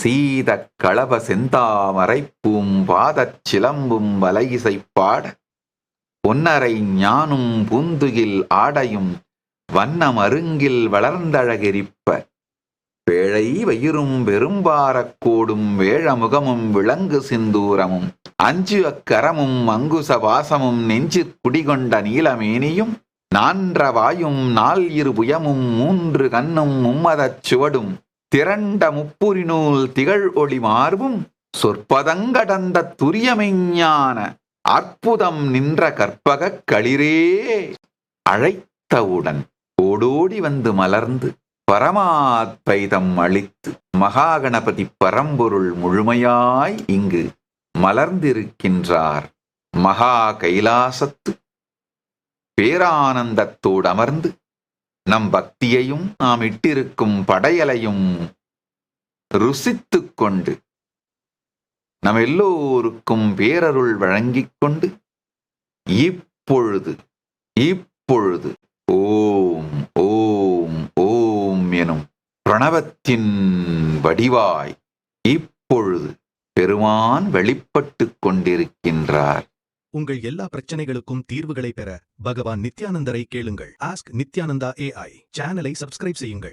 சீத களப செந்தாமரை பூம்பாதச் சிலம்பும் வலையிசைப்பாட பொன்னரை ஞானும் பூந்துகில் ஆடையும் வண்ணம் அருங்கில் வளர்ந்தழகிரிப்ப பேழை வயிறும் பெரும்பாரக்கோடும் வேழமுகமும் விலங்கு சிந்தூரமும் அஞ்சு அக்கரமும் அங்குச வாசமும் நெஞ்சு குடிகொண்ட நீலமேனியும் நான்ற வாயும் நால் இரு புயமும் மூன்று கண்ணும் மும்மதச் சுவடும். திரண்ட முப்புரிநூல் திகழ் ஒளி மார்பும் சொற்பதங்கடந்த துரியமெஞ்ஞான அற்புதம் நின்ற கற்பகக் களிரே அழைத்தவுடன் ஓடோடி வந்து மலர்ந்து பரமாத்வைதம் அளித்து மகாகணபதி பரம்பொருள் முழுமையாய் இங்கு மலர்ந்திருக்கின்றார். மகா கைலாசத்து பேரானந்தத்தோடு அமர்ந்து நம் பக்தியையும் நாம் இட்டிருக்கும் படையலையும் ருசித்துக் கொண்டு நம் எல்லோருக்கும் பேரருள் வழங்கிக் கொண்டு இப்பொழுது இப்பொழுது ஓம் ஓம் ஓம் எனும் பிரணவத்தின் வடிவாய் இப்பொழுது பெருமான் வெளிப்பட்டுக் கொண்டிருக்கின்றார். உங்கள் எல்லா பிரச்சனைகளுக்கும் தீர்வுகளை பெற பகவான் நித்யானந்தரை கேளுங்கள். ஆஸ்க் நித்யானந்தா ஏஐ சேனலை சப்ஸ்கிரைப் செய்யுங்கள்.